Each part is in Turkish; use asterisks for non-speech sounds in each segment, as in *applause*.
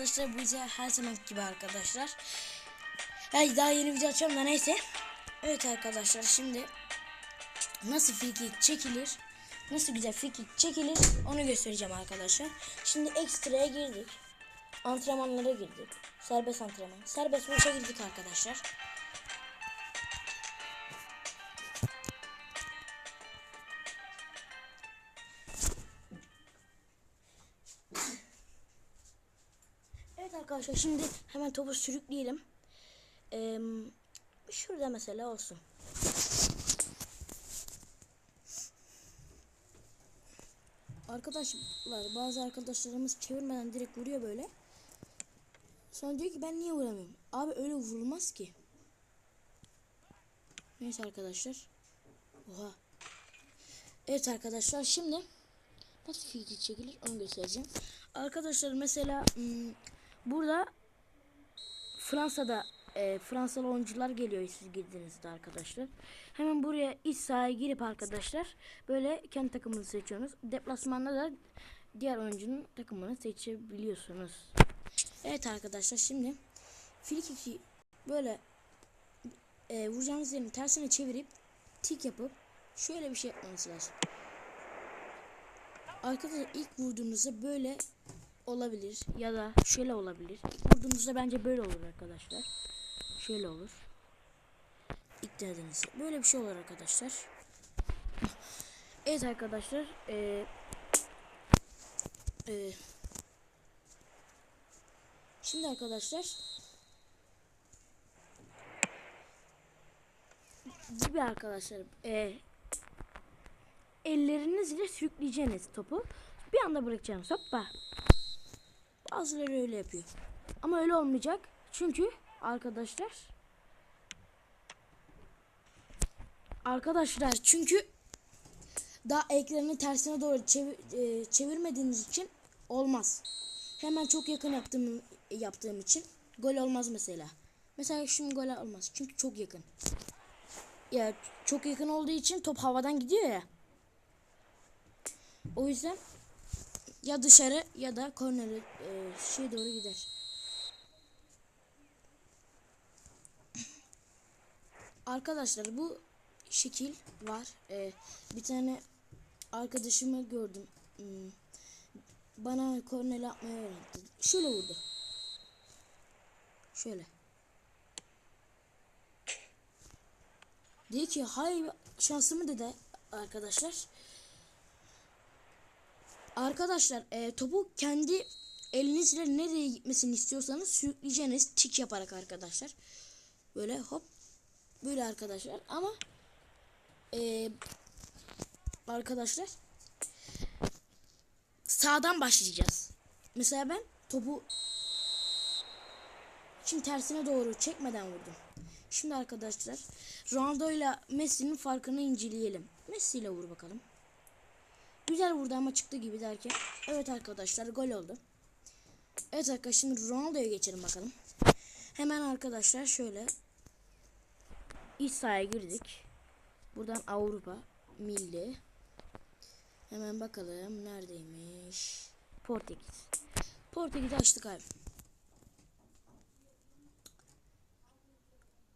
Arkadaşlar bu bize her zaman gibi arkadaşlar. Hey daha yeni video açıyorum da neyse. Evet arkadaşlar şimdi nasıl frikik çekilir? Nasıl güzel frikik çekilir? Onu göstereceğim arkadaşlar. Şimdi ekstraya girdik. Antrenmanlara girdik. Serbest antrenman. Serbest vuruşa girdik arkadaşlar. Arkadaşlar şimdi hemen topu sürükleyelim. Ee, şurada mesela olsun. Arkadaşlar bazı arkadaşlarımız çevirmeden direkt vuruyor böyle. Sonra diyor ki ben niye vuramıyorum? Abi öyle vurulmaz ki. Neyse arkadaşlar. Oha. Evet arkadaşlar şimdi nasıl fiil çekilir onu göstereceğim. Arkadaşlar mesela hmm, burada Fransa'da e, Fransalı oyuncular geliyor siz girdiğinizde arkadaşlar. Hemen buraya iç sahaya girip arkadaşlar böyle kendi takımınızı seçiyorsunuz. Deplasmanda da diğer oyuncunun takımını seçebiliyorsunuz. Evet arkadaşlar şimdi frikiki böyle e, vuracağınız yerin tersine çevirip tik yapıp şöyle bir şey yapmanız lazım. Arkadaşlar ilk vurduğunuzda böyle olabilir ya da şöyle olabilir. Vurduğunuzda bence böyle olur arkadaşlar. Şöyle olur. İlk denediğinizde. Böyle bir şey olur arkadaşlar. Evet arkadaşlar. Ee, e, şimdi arkadaşlar gibi arkadaşlar e, ellerinizle sürükleyeceğiniz topu bir anda bırakacaksınız. Hoppa. Bazıları öyle yapıyor. Ama öyle olmayacak. Çünkü arkadaşlar Arkadaşlar çünkü daha ekranı tersine doğru çevir, e, çevirmediğiniz için olmaz. Hemen çok yakın yaptığım yaptığım için gol olmaz mesela. Mesela şimdi gol olmaz çünkü çok yakın. Ya çok yakın olduğu için top havadan gidiyor ya. O yüzden ya dışarı ya da kornere e, şey doğru gider. Arkadaşlar bu şekil var. E, bir tane arkadaşımı gördüm. Hmm, Bana kornel atmayı öğretti. Şöyle vurdu. Şöyle. Dedi ki hay şansımı dedi arkadaşlar. Arkadaşlar e, topu kendi elinizle nereye gitmesini istiyorsanız sürükleyeceğiniz tik yaparak arkadaşlar. Böyle hop böyle arkadaşlar ama e, arkadaşlar sağdan başlayacağız. Mesela ben topu şimdi tersine doğru çekmeden vurdum. Şimdi arkadaşlar Ronaldo ile Messi'nin farkını inceleyelim. Messi ile vur bakalım. Güzel vurdu ama çıktı gibi derken. Evet arkadaşlar gol oldu. Evet arkadaşlar şimdi Ronaldo'ya geçelim bakalım. Hemen arkadaşlar şöyle iç sahaya girdik. Buradan Avrupa Milli. Hemen bakalım neredeymiş. Portekiz. Portekiz'i açtık abi.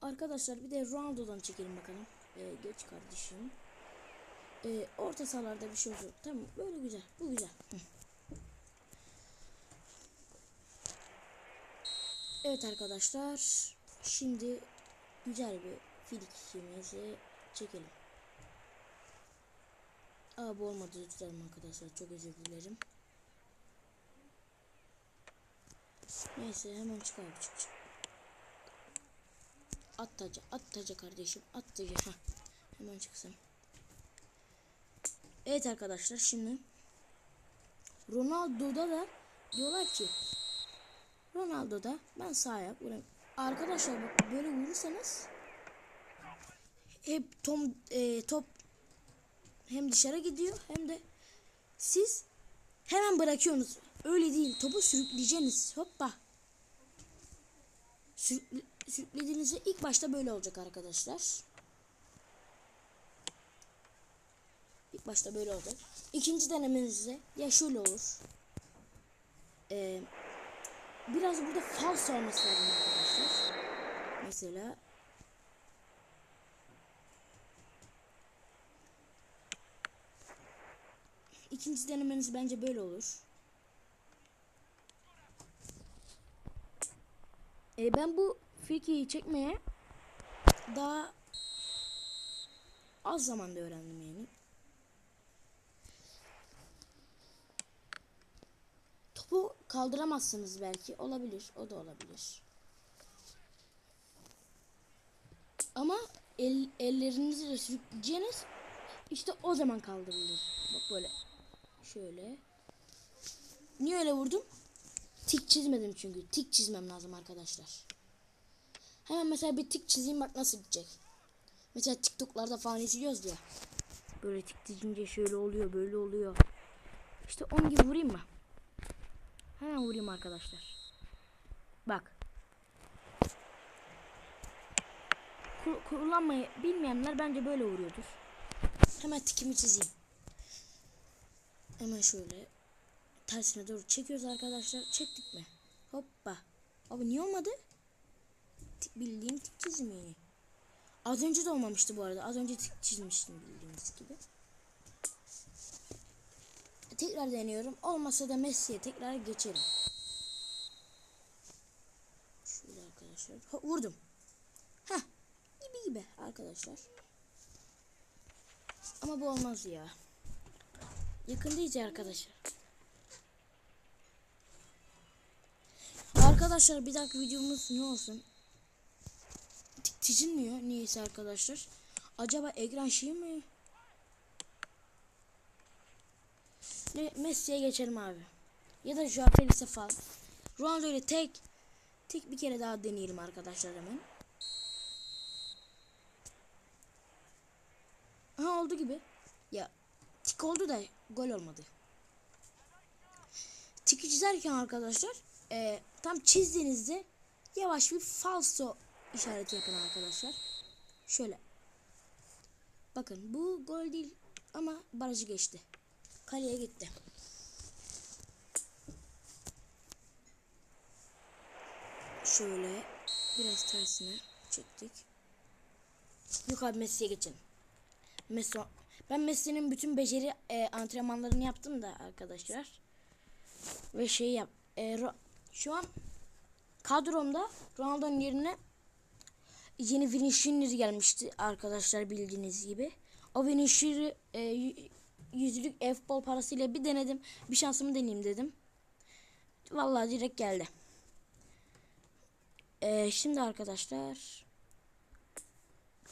Arkadaşlar bir de Ronaldo'dan çekelim bakalım. Ee, geç kardeşim. Ee, orta sahalarda bir şey olsun. Tamam böyle güzel. Bu güzel. Evet arkadaşlar. Şimdi güzel bir filikimizi çekelim. Aa bu olmadı tutalım arkadaşlar. Çok özür dilerim. Neyse hemen çık abi çık çık. At taca, kardeşim. At. Hemen çıksın. Evet arkadaşlar şimdi Ronaldo'da da diyorlar ki Ronaldo'da ben sağ ayak vuramıyorum. Arkadaşlar bak böyle vurursanız hep tom, e, top hem dışarı gidiyor hem de siz hemen bırakıyorsunuz. Öyle değil. Topu sürükleyeceksiniz. Hoppa. Sürükle, sürüklediğinizde ilk başta böyle olacak arkadaşlar. Başta böyle olacak. İkinci denemenizde ya şöyle olur. Ee, biraz burada falso olması lazım arkadaşlar. Mesela ikinci denemeniz bence böyle olur. E, ben bu Fiki'yi çekmeye daha az zamanda öğrendim yani. Topu kaldıramazsınız belki. Olabilir. O da olabilir. Ama el, ellerinizi de sürükleyeceğiniz işte o zaman kaldırılır. Bak böyle. Şöyle. Niye öyle vurdum? Tik çizmedim çünkü. Tik çizmem lazım arkadaşlar. Hemen mesela bir tik çizeyim bak nasıl gidecek. Mesela TikTok'larda falan izliyoruz ya. Böyle tik çizince şöyle oluyor, böyle oluyor. İşte onun gibi vurayım mı? Hemen vurayım arkadaşlar. Bak. Ku- kullanmayı bilmeyenler bence böyle vuruyordur. Hemen tikimi çizeyim. Hemen şöyle tersine doğru çekiyoruz arkadaşlar. Çektik mi? Hoppa. Abi niye olmadı? Tik, bildiğim tik çizimi. Az önce de olmamıştı bu arada. Az önce tik çizmiştim bildiğiniz gibi. Tekrar deniyorum. Olmasa da Messi'ye tekrar geçelim. Şöyle arkadaşlar. Ha, vurdum. Heh. Gibi gibi arkadaşlar. Ama bu olmaz ya. Yakındayız ya arkadaşlar. Arkadaşlar bir dakika videomuz ne olsun? Çizilmiyor niyeyse arkadaşlar. Acaba ekran şey mi? Ne Messi'ye geçelim abi. Ya da Joao Felix'e falan. Ronaldo ile tek tek bir kere daha deneyelim arkadaşlar hemen. Ha oldu gibi. Ya tik oldu da gol olmadı. Tiki çizerken arkadaşlar e, tam çizdiğinizde yavaş bir falso işareti yapın arkadaşlar. Şöyle. Bakın bu gol değil ama barajı geçti. Kaleye gitti. Şöyle biraz tersine çektik. Yok abi Messi'ye geçelim. Messi ben Messi'nin bütün beceri e, antrenmanlarını yaptım da arkadaşlar. Ve şey yap. E, şu an kadromda Ronaldo'nun yerine yeni Vinicius gelmişti arkadaşlar bildiğiniz gibi. O Vinicius'u e, yüzlük F-ball parasıyla bir denedim. Bir şansımı deneyeyim dedim. Vallahi direkt geldi. E, şimdi arkadaşlar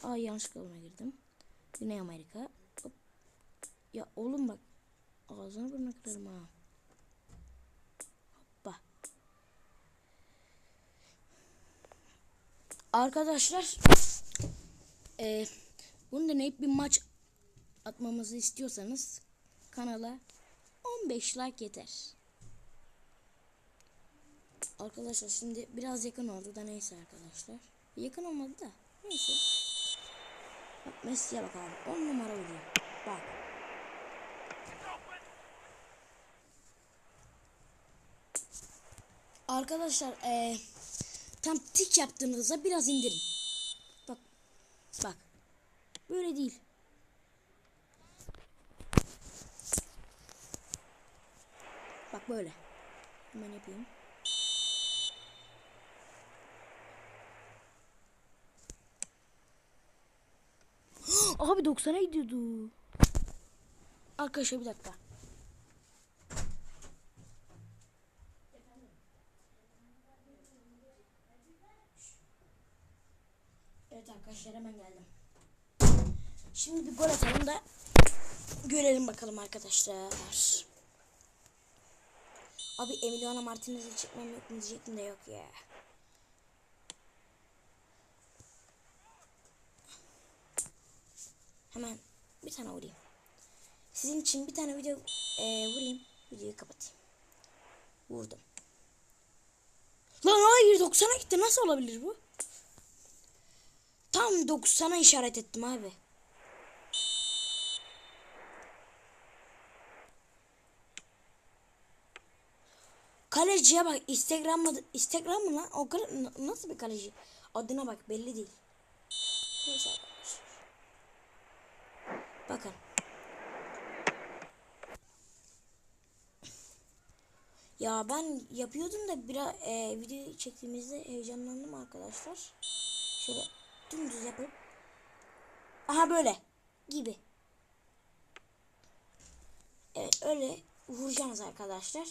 Aa yanlış yoluna girdim. Güney Amerika. Hop. Ya oğlum bak. Ağzını burnuna kırarım ha. Hoppa. Arkadaşlar. E, bunu deneyip bir maç atmamızı istiyorsanız kanala 15 like yeter. Arkadaşlar şimdi biraz yakın oldu da neyse arkadaşlar. Yakın olmadı da neyse. Bak Messi'ye bak abi. 10 numara vuruyor. Bak. Arkadaşlar eee tam tik yaptığınızda biraz indirin. Bak. Bak. Böyle değil. Bak böyle. Hemen yapayım. *gasps* Abi 90'a gidiyordu. Arkadaşlar bir dakika. Evet arkadaşlar hemen geldim. Şimdi bir gol atalım da görelim bakalım arkadaşlar. Abi Emiliano Martinez'i çıkmam yok diyecektim de yok ya. Hemen bir tane vurayım. Sizin için bir tane video e, vurayım. Videoyu kapatayım. Vurdum. Lan hayır 90'a gitti. Nasıl olabilir bu? Tam 90'a işaret ettim abi. Kaleciye bak Instagram mı Instagram mı lan? O nasıl bir kaleci? Adına bak belli değil. Neyse. Bakın. Ya ben yapıyordum da biraz e, video çektiğimizde heyecanlandım arkadaşlar. Şöyle dümdüz yapıp Aha böyle gibi. Evet öyle vuracaksınız arkadaşlar.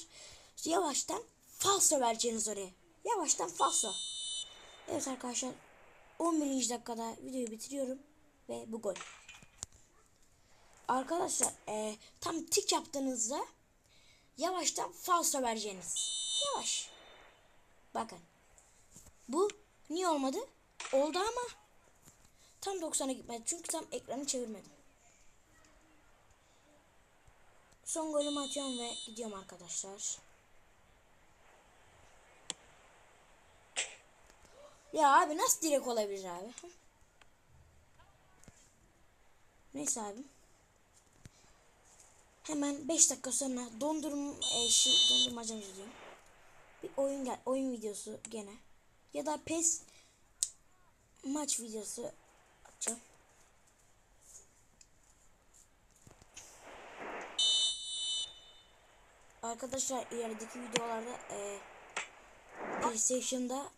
Yavaştan falso vereceğiniz oraya. Yavaştan falso. Evet arkadaşlar 11. dakikada videoyu bitiriyorum ve bu gol. Arkadaşlar e, tam tik yaptığınızda yavaştan falso vereceğiniz. Yavaş. Bakın. Bu niye olmadı? Oldu ama tam 90'a gitmedi. Çünkü tam ekranı çevirmedim. Son golümü atıyorum ve gidiyorum arkadaşlar. Ya abi nasıl direkt olabilir abi? Neyse abi. Hemen 5 dakika sonra dondurum e, şey, dondurmacam izliyorum. Bir oyun gel oyun videosu gene. Ya da pes maç videosu atacağım. Arkadaşlar ilerideki videolarda e, PlayStation'da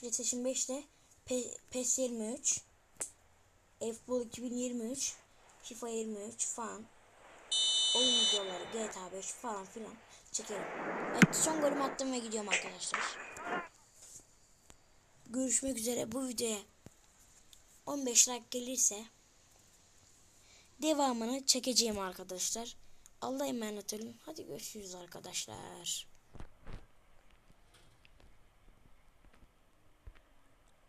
PlayStation 5'te P- PES 23 F-Ball 2023 FIFA 23 falan oyun videoları GTA 5 falan filan çekerim. Evet son golümü attım ve gidiyorum arkadaşlar. Görüşmek üzere bu videoya 15 like gelirse devamını çekeceğim arkadaşlar. Allah'a emanet olun. Hadi görüşürüz arkadaşlar.